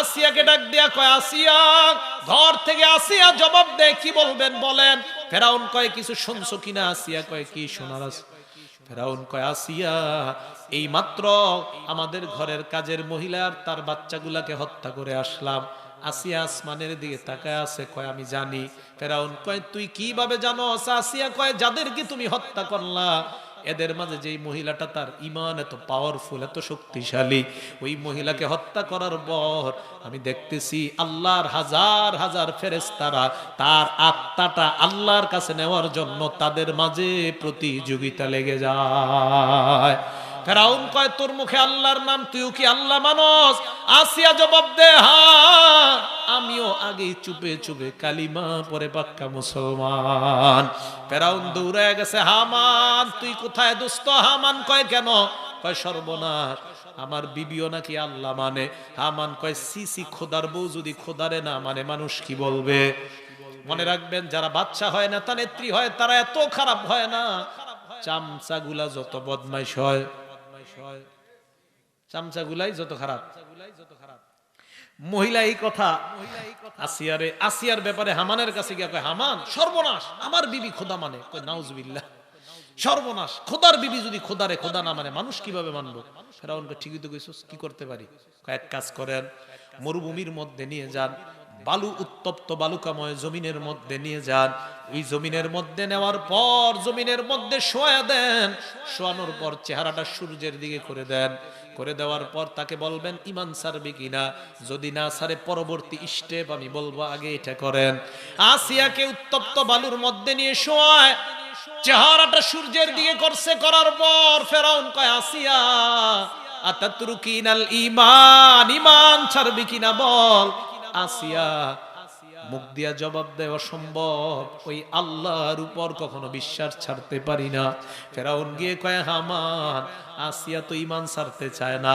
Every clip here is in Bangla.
আসিয়াকে ডাক দিয়া কয়, আসিয়া, ঘর থেকে আসিয়া জবাব দেয় কি বলবেন বলেন? ফেরাউন কয়, কিছু শুনছো কিনা আসিয়া কয়, কি শোনার আছে? ফেরাউন কয়, আসিয়া, এই মাত্র আমাদের ঘরের কাজের মহিলা আর তার বাচ্চাগুলাকে হত্যা করে আসলাম। আসিয়া আসমানের দিকে তাকায় আছে, কয়, আমি জানি। ফেরাউন কয়, তুই কীভাবে জানো আসিয়া কয়, যাদেরকে তুমি হত্যা করলা এদের মাঝে যেই মহিলাটা তার ইমান এত পাওয়ারফুল এত শক্তিশালী, ওই মহিলাকে হত্যা করার পর আমি দেখতেছি আল্লাহর হাজার হাজার ফেরেস্তারা তার আত্মাটা আল্লাহর কাছে নেওয়ার জন্য তাদের মাঝে প্রতিযোগিতা লেগে যায়। ফেরাউন কয়, তোর মুখে আল্লাহর নাম তুইও কি আল্লাহ মানস? আসিয়া জবাব দে হা আগে চুপে চুপে কালিমা পরে পাক্কা মুসলমান। ফেরাউন দৌড়ে গেছে, হামান, তুই কোথায় দুস্থ হামান কয় কেন? কয়, সর্বনাশ, আমার বিবিও নাকি আল্লাহ মানে। হামান কয় সিসি খোদার বউ যদি খোদারে না মানে মানুষ কি বলবে? মনে রাখবেন, যারা বাচ্চা হয় না তা নেত্রী হয়, তারা এত খারাপ হয় না। চামচাগুলা যত বদমাইশ হয়, চামচাগুলাই যত খারাপ। মহিলা এই কথা, আসিয়ারে, আসিয়ার ব্যাপারে হামানের কাছে গিয়ে কয়, হামান, সর্বনাশ, আমার বিবি খোদা মানে। কয়, নাউজুবিল্লাহ, সর্বনাশ, খোদার বিবি যদি খোদারে, খোদা না মানে মানুষ কীভাবে মানলো ফেরাউনকে ঠিকই তো কইছস কি করতে পারি? এক কাজ করেন, মরুভূমির মধ্যে নিয়ে যান বালু, উত্তপ্ত বালুকাময় জমিনের মধ্যে নিয়ে যান। ওই জমিনের মধ্যে নেওয়ার পর জমিনের মধ্যে শোয়া দেন। শোয়ানোর পর চেহারাটা সূর্যের দিকে করে দেন। করে দেওয়ার পর তাকে বলবেন, ইমান সারবে কিনা? যদি না সারে পরবর্তী স্টেপ আমি বলব, আগে এটা করেন। আসিয়াকে উত্তপ্ত বালুর মধ্যে নিয়ে শোয়ায়। চেহারাটা সূর্যের দিকে করছে, করার পর ফেরাউন কয়, আসিয়া, আতাতরুকিনাল ইমান ইমান ছাড়বি কিনা বল? আসিয়া, মুখ দিয়া জবাব দেয় অসম্ভব ওই আল্লাহর উপর কখনো বিশ্বাস ছাড়তে পারি না। ফেরাউন গিয়ে কয়, হামান, আসিয়া তো ইমান ছাড়তে চায় না।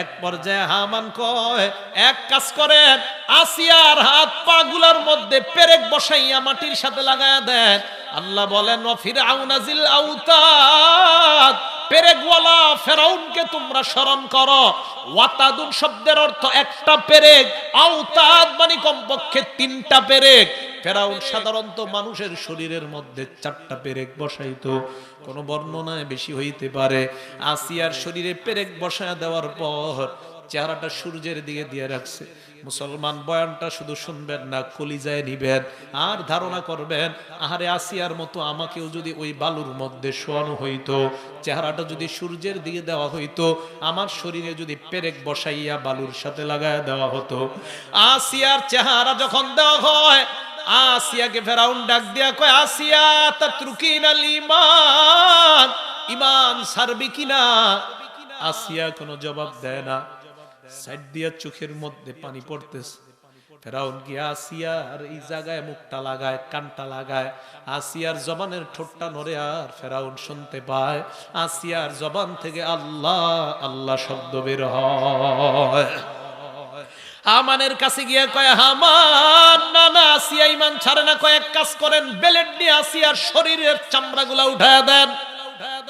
এক পর্যায়ে হামান কয়, এক কাজ করেন, আসিয়ার হাত পা গুলার মধ্যে পেরেক বসাইয়া মাটির সাথে লাগায়া দেন। আল্লাহ বলেন ফিরাউনাজিল আউতাদ। পেরেকওয়ালা ফেরাউনকে তোমরা স্মরণ করো। ওয়াতাদুন শব্দের অর্থ একটা পেরেক আওতাদ মানে কমপক্ষে তিনটা পেরেক ফেরাউন সাধারণত মানুষের শরীরের মধ্যে চারটা পেরেক বসাইতো। কোনো বর্ণনায় বেশি হইতে পারে। আসিয়ার শরীরে পেরেক বসায় দেওয়ার পর চেহারাটা সূর্যের দিকে দিয়ে রাখছে। মুসলমান বয়ানটা শুধু শুনবেন না, কলিজায় নিবেন, আর ধারণা করবেন, আহারে আসিয়ার মতো আমাকেও যদি ওই বালুর মধ্যে শোয়ানো হইতো, চেহারাটা যদি সূর্যের দিকে দেওয়া হইতো, আমার শরীরে যদি পেরেক বসাইয়া বালুর সাথে লাগায় দেওয়া হতো। আসিয়ার চেহারা যখন দেওয়া হয় আসিয়াকে ফেরাউন ডাক দিয়া কয়, আসিয়া তাত্রুকিনাল ইমান ইমান সারবি কিনা? আসিয়া কোনো জবাব দেয় না। সাইড দিয়া চোখের মধ্যে পানি পড়তেছে। ফেরাউন গিয়া আসিয়ার এই জায়গায় মুখটা লাগায়, কানটা লাগায়? আসিয়ার জবানের ঠোঁটটা নড়ে আর ফেরাউন শুনতে পায়, আসিয়ার জবান থেকে আল্লাহ আল্লাহ শব্দ বের হয়। হামানের কাছে গিয়ে কয়, হামান না না আসিয়া ইমান ছাড়ে না, কয়েক কাজ করেন, বেলেট নিয়ে আসিয়ার শরীরের চামড়াগুলা উঠায় দেন। উঠায়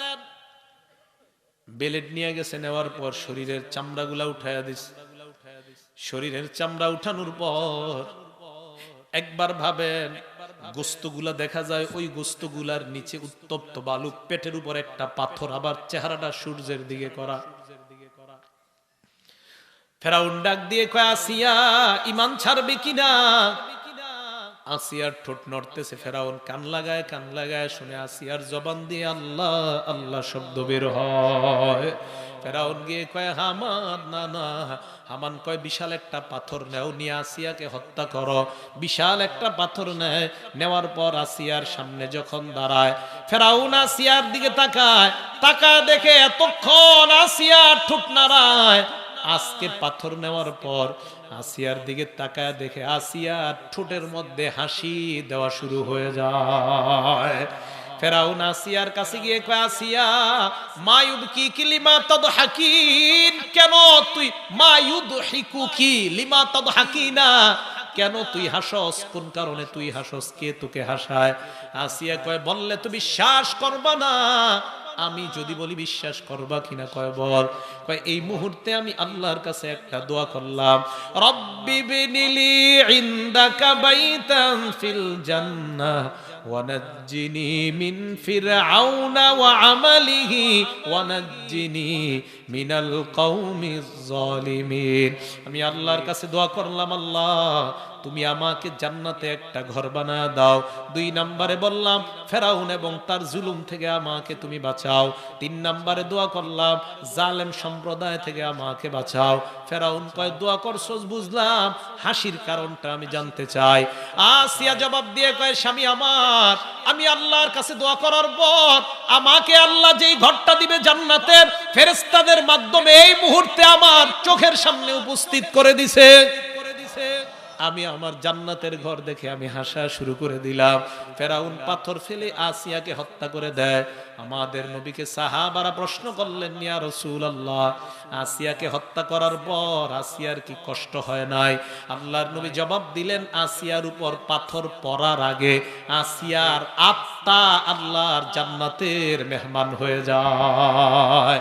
বেলেট নিয়ে গেছে, নেওয়ার পর শরীরের চামড়াগুলা উঠাইয়া দিস। শরীরের চামড়া উঠানোর পর একবার ভাবেন, গোস্তগুলা দেখা যায়, ওই গোস্তগুলার নিচে উত্তপ্ত বালু পেটের উপর একটা পাথর, আবার চেহারাটা সূর্যের দিকে করা। ফেরাউন ডাক দিয়ে কয়, আসিয়া ইমান ছাড়বে কিনা আসিয়ার ঠোঁট নড়তেছে ফেরাউন, কান লাগায় কান লাগায় শুনে আসিয়ার জবান দিয়ে আল্লাহ আল্লাহ শব্দ বের হয়। ফেরাউন গিয়ে কয়, হামান, না না। হামান কয়, বিশাল একটা পাথর নেও, নিয়ে আসিয়াকে হত্যা করো। বিশাল একটা পাথর নেয়, নেওয়ার পর আসিয়ার সামনে যখন দাঁড়ায়, ফেরাউন আসিয়ার দিকে তাকায় তাকায় দেখে এতক্ষণ আসিয়ার ঠোঁট নাড়ায়। আজকে পাথর নেওয়ার পর আসিয়ার দিকে তাকায় দেখে আসিয়ার ঠোঁটের মধ্যে হাসি দেওয়া শুরু হয়ে যায়। ফেরাউন আসিয়ার কাছে গিয়ে কয়, আসিয়া মায়ুব কি কি লিমা তদ হাকিন কেন তুই, মায়ুদ হিকু কি লিমা তদ হাকিনা কেন তুই হাসস? কোন কারণে তুই হাসস? কে তোকে হাসায়? আসিয়া কয়, বললে তুমি বিশ্বাস করবা না। আমি যদি বলি বিশ্বাস করবা কিনা কয় বল কয় এই মুহূর্তে আমি আল্লাহর কাছে একটা দোয়া করলাম রব্বি বিনিলি ইনদাকা বাইতান ফিল জান্নাহ ونجني من فرعون وعمله ونجني মিনাল কৌমি জলিমিন আমি আল্লাহর কাছে দোয়া করলাম, আল্লাহ, তুমি আমাকে জান্নাতে একটা ঘর বানা দাও। দুই নাম্বারে বললাম, ফেরাউন এবং তার জুলুম থেকে আমাকে তুমি বাঁচাও। তিন নাম্বারে দোয়া করলাম, জালেম সম্প্রদায় থেকে আমাকে বাঁচাও। ফেরাউন কয়, দোয়া করছ বুঝলাম, হাসির কারণটা আমি জানতে চাই। আসিয়া জবাব দিয়ে কয়, স্বামী আমার, আমি আল্লাহর কাছে দোয়া করার পর, আমাকে আল্লাহ যেই ঘরটা দিবে জান্নাতের ফেরেস্তাদের মাধ্যমে এই মুহূর্তে আমার চোখের সামনে উপস্থিত করে দিছে। আমি আমার জান্নাতের ঘর দেখে আমি হাসা শুরু করে দিলাম। ফেরাউন পাথর ফেলে আসিয়াকে হত্যা করে দেয়। আমাদের নবীকে সাহাবারা প্রশ্ন করলেন, ইয়া রসুল আল্লাহ আসিয়াকে হত্যা করার পর আসিয়ার কি কষ্ট হয় নাই? আল্লাহর নবী জবাব দিলেন, আসিয়ার উপর পাথর পড়ার আগে আসিয়ার আত্মা আল্লাহর জান্নাতের মেহমান হয়ে যায়।